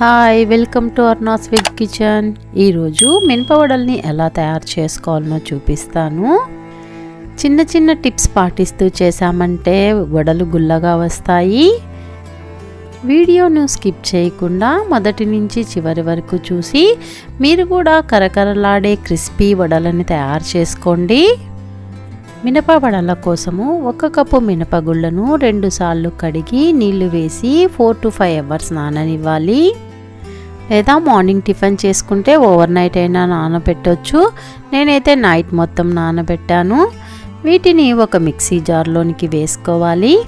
Hi welcome to Arnas veg kitchen ఈరోజు మినపవడల్ని ఎలా తయారు చేసుకోవాలనో చూపిస్తాను. చిన్న చిన్న టిప్స్ పాటిస్తూ చేశామంటే వడలు గుల్లగా వస్తాయి. వీడియోను స్కిప్ చేయకుండా మొదటి నుంచి చివరి వరకు చూసి మీరు కూడా కరకరలాడే క్రిస్పీ వడలని తయారు చేసుకోండి. మినప వడల కోసము ఒక కప్పు మినపగుళ్ళను రెండుసార్లు కడిగి నీళ్ళు వేసి ఫోర్ టు ఫైవ్ అవర్స్ నాననివ్వాలి. లేదా మార్నింగ్ టిఫిన్ చేసుకుంటే ఓవర్ నైట్ అయినా నానబెట్టవచ్చు నేనైతే నైట్ మొత్తం నానబెట్టాను. వీటిని ఒక మిక్సీ జార్లోనికి వేసుకోవాలి.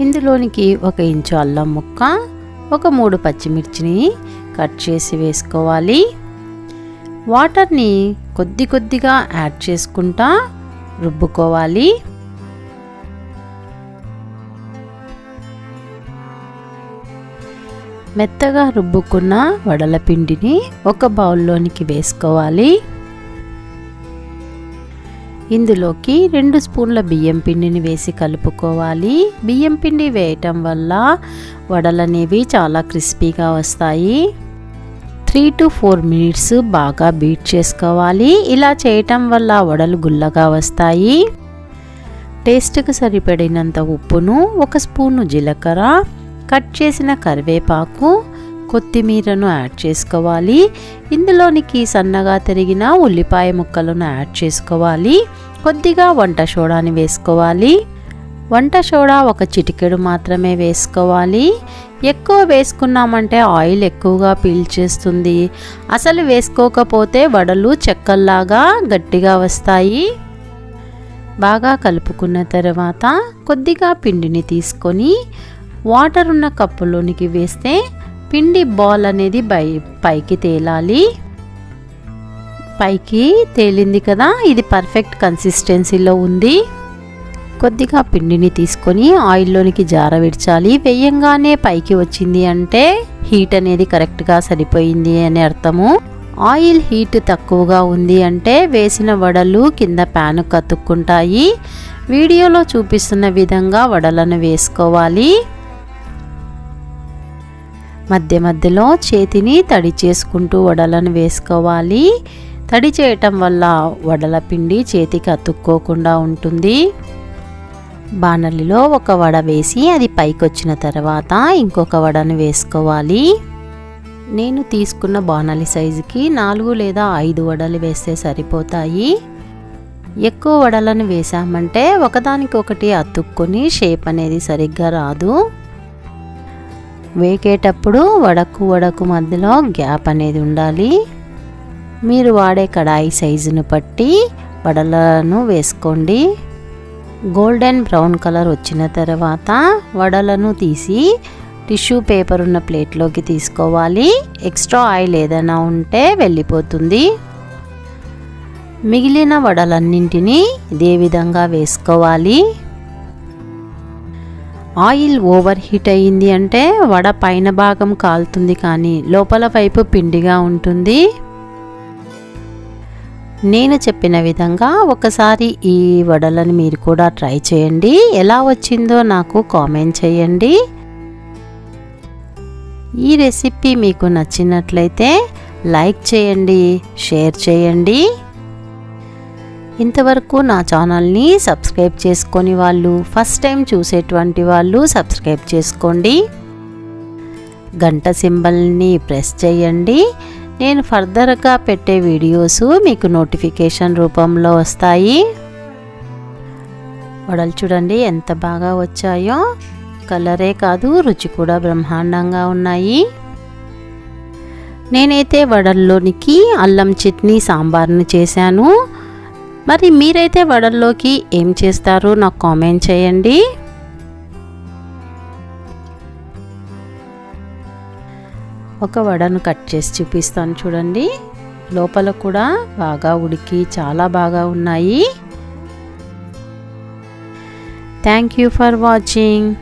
ఇందులోనికి ఒక ఇంచు అల్లం ముక్క ఒక మూడు పచ్చిమిర్చిని కట్ చేసి వేసుకోవాలి. వాటర్ని కొద్ది కొద్దిగా యాడ్ చేసుకుంటా రుబ్బుకోవాలి. మెత్తగా రుబ్బుకున్న వడల పిండిని ఒక బౌల్లోనికి వేసుకోవాలి. ఇందులోకి రెండు స్పూన్ల బియ్యం పిండిని వేసి కలుపుకోవాలి. బియ్యం పిండి వేయటం వల్ల వడలు అనేవి చాలా క్రిస్పీగా వస్తాయి. త్రీ టు ఫోర్ మినిట్స్ బాగా బీట్ చేసుకోవాలి. ఇలా చేయటం వల్ల వడలు గుల్లగా వస్తాయి. టేస్ట్కి సరిపడినంత ఉప్పును ఒక స్పూను జీలకర్ర కట్ చేసిన కరివేపాకు కొత్తిమీరను యాడ్ చేసుకోవాలి. ఇందులోనికి సన్నగా తరిగిన ఉల్లిపాయ ముక్కలను యాడ్ చేసుకోవాలి. కొద్దిగా వంట సోడాని వేసుకోవాలి. వంట సోడా ఒక చిటికెడు మాత్రమే వేసుకోవాలి. ఎక్కువ వేసుకున్నామంటే ఆయిల్ ఎక్కువగా పీల్చేస్తుంది అసలు వేసుకోకపోతే వడలు చెక్కల్లాగా గట్టిగా వస్తాయి. బాగా కలుపుకున్న తర్వాత కొద్దిగా పిండిని తీసుకొని వాటర్ ఉన్న కప్పులోనికి వేస్తే పిండి బాల్ అనేది బై పైకి తేలాలి. పైకి తేలింది కదా ఇది పర్ఫెక్ట్ కన్సిస్టెన్సీలో ఉంది. కొద్దిగా పిండిని తీసుకొని ఆయిల్లోనికి జార విడచాలి వేయంగానే పైకి వచ్చింది అంటే హీట్ అనేది కరెక్ట్గా సరిపోయింది అని అర్థము. ఆయిల్ హీట్ తక్కువగా ఉంది అంటే వేసిన వడలు కింద ప్యాను కతుక్కుంటాయి. వీడియోలో చూపిస్తున్న విధంగా వడలను వేసుకోవాలి. మధ్య మధ్యలో చేతిని తడి చేసుకుంటూ వడలను వేసుకోవాలి. తడి చేయటం వల్ల వడల పిండి చేతికి అతుక్కోకుండా ఉంటుంది. బాణలిలో ఒక వడ వేసి అది పైకొచ్చిన తర్వాత ఇంకొక వడను వేసుకోవాలి. నేను తీసుకున్న బాణలి సైజుకి నాలుగు లేదా ఐదు వడలు వేస్తే సరిపోతాయి. ఎక్కువ వడలను వేసామంటే ఒకదానికొకటి అతుక్కొని షేప్ అనేది సరిగ్గా రాదు. వేకేటప్పుడు వడకు వడకు మధ్యలో గ్యాప్ అనేది ఉండాలి. మీరు వాడే కడాయి సైజును బట్టి వడలను వేసుకోండి. గోల్డెన్ బ్రౌన్ కలర్ వచ్చిన తర్వాత వడలను తీసి టిష్యూ పేపర్ ఉన్న ప్లేట్లోకి తీసుకోవాలి. ఎక్స్ట్రా ఆయిల్ ఏదైనా ఉంటే వెళ్ళిపోతుంది. మిగిలిన వడలన్నింటినీ ఇదే విధంగా వేసుకోవాలి. ఆయిల్ ఓవర్ హీట్ అయ్యింది అంటే వడ పైన భాగం కాలుతుంది కానీ లోపల వైపు పిండిగా ఉంటుంది. నేను చెప్పిన విధంగా ఒకసారి ఈ వడలను మీరు కూడా ట్రై చేయండి. ఎలా వచ్చిందో నాకు కామెంట్ చేయండి. ఈ రెసిపీ మీకు నచ్చినట్లయితే లైక్ చేయండి షేర్ చేయండి. ఇంతవరకు నా ఛానల్ని సబ్స్క్రైబ్ చేసుకొని వాళ్ళు ఫస్ట్ టైం చూసేటువంటి వాళ్ళు సబ్స్క్రైబ్ చేసుకోండి. గంట సింబల్ని ప్రెస్ చేయండి. నేను ఫర్దర్గా పెట్టే వీడియోస్ మీకు నోటిఫికేషన్ రూపంలో వస్తాయి. వడలు చూడండి ఎంత బాగా వచ్చాయో. కలరే కాదు రుచి కూడా బ్రహ్మాండంగా ఉన్నాయి. నేనైతే వడల్లోనికి అల్లం చట్నీ సాంబార్ని చేశాను. మరి మీరైతే వడల్లోకి ఏం చేస్తారో? నాకు కామెంట్ చేయండి. ఒక వడను కట్ చేసి చూపిస్తాను చూడండి. లోపల కూడా బాగా ఉడికి చాలా బాగా ఉన్నాయి. Thank you for watching